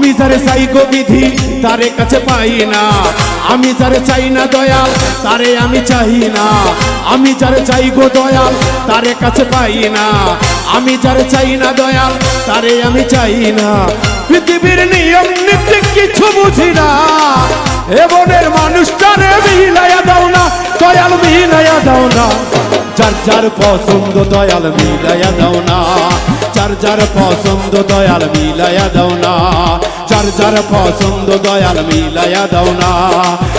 আমি যারে চাই গো বিধি, তারে কাছে পাই না। আমি যারে চাই না দয়াল, তারে আমি চাই না। আমি যারে চাই গো দয়াল, তারে কাছে পাই না। আমি যারে চাই না দয়াল, তারে আমি চাই না। পৃথিবীর নিয়ম, নীতি কিছু বুঝি না। এমনের মানুষটারে মিলাইয়া দাও না, দয়াল মিলাইয়া দাও না। যার যার পছন্দ, দয়াল মিলাইয়া দাও না। যার যার পছন্দ দয়াল মিলাইয়া দাও না। যার যার পছন্দ দয়াল মিলাইয়া দাও না।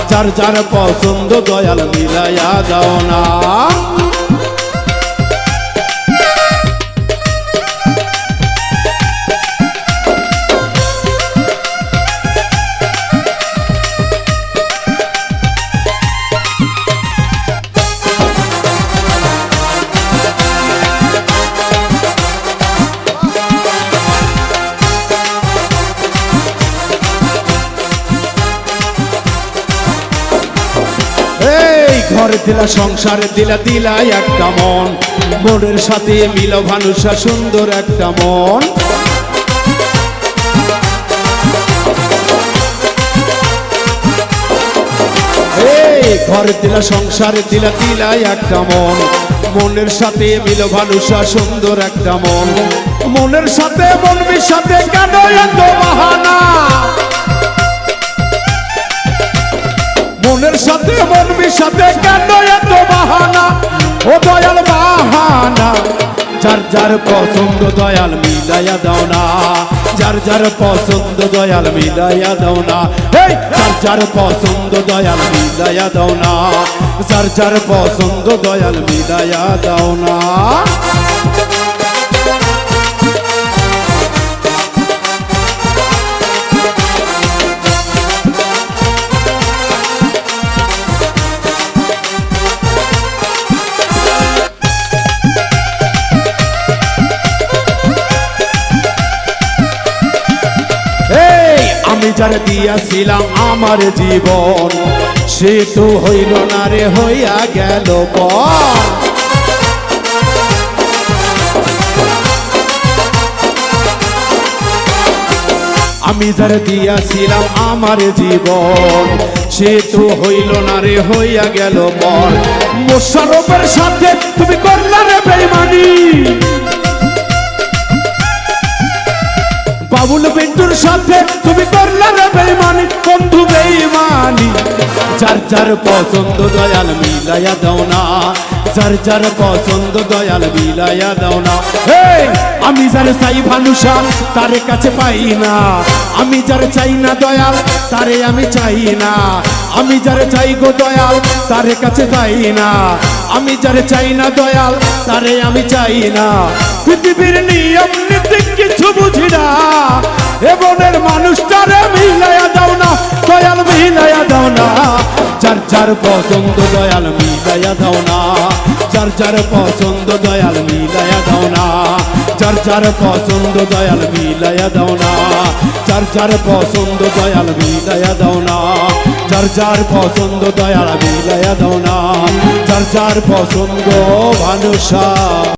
যার যার পছন্দ দয়াল মিলাইয়া দাও না। ঘরে দিলা, সংসারে দিলা দিলা একটা মন। মনের সাথে মিল ভানুষা, সুন্দর একটা মন। ঘরে দিলা, সংসারে দিলা দিলা একটা মন। মনের সাথে মিল ভানুষা, সুন্দর একটা মন। মনের সাথে, মন সাথে কেন এত ও দয়াল বাহানা, যার যার পছন্দ দয়াল মিলাইয়া দাও না। যার যার পছন্দ দয়াল মিলাইয়া দাও না। এই যার যার পছন্দ দয়াল মিলাইয়া দাও না। যার যার পছন্দ দয়াল মিলাইয়া দাও না। আমি যার দিয়াছিলাম আমার জীবন। সে তো হইল না রে, হইয়া গেল পর আমি যার দিয়াছিলাম আমার জীবন, সে তো হইল না রে, হইয়া গেল পর মোশারফের সাথে তুমি তুমি করলে রে বেইমানি, বন্ধু বেইমানি। যার যার পছন্দ দয়াল মিলাইয়া দাও না। যার যার পছন্দ দয়াল মিলাইয়া দাও না। আমি যার চাই ভানুষা তারে কাছে পাই না। আমি যার চাই না দয়াল, তারে আমি চাই না। আমি যারে চাই গো দয়াল, তারে কাছে পাই না। আমি যারে চাই না দয়াল, তারে আমি চাই না। পৃথিবীর নিয়ম নীতি কিছু বুঝি যার পছন্দ দয়াল মিলাইয়া দাও না। যার যার পছন্দ দয়াল মিলাইয়া দাও না। যার যার পছন্দ দয়াল মিলাইয়া দাও না। যার যার পছন্দ দয়াল মিলাইয়া দাও না। যার যার পছন্দ দয়াল মিলাইয়া দাও না। যার যার পছন্দ ভানুষা।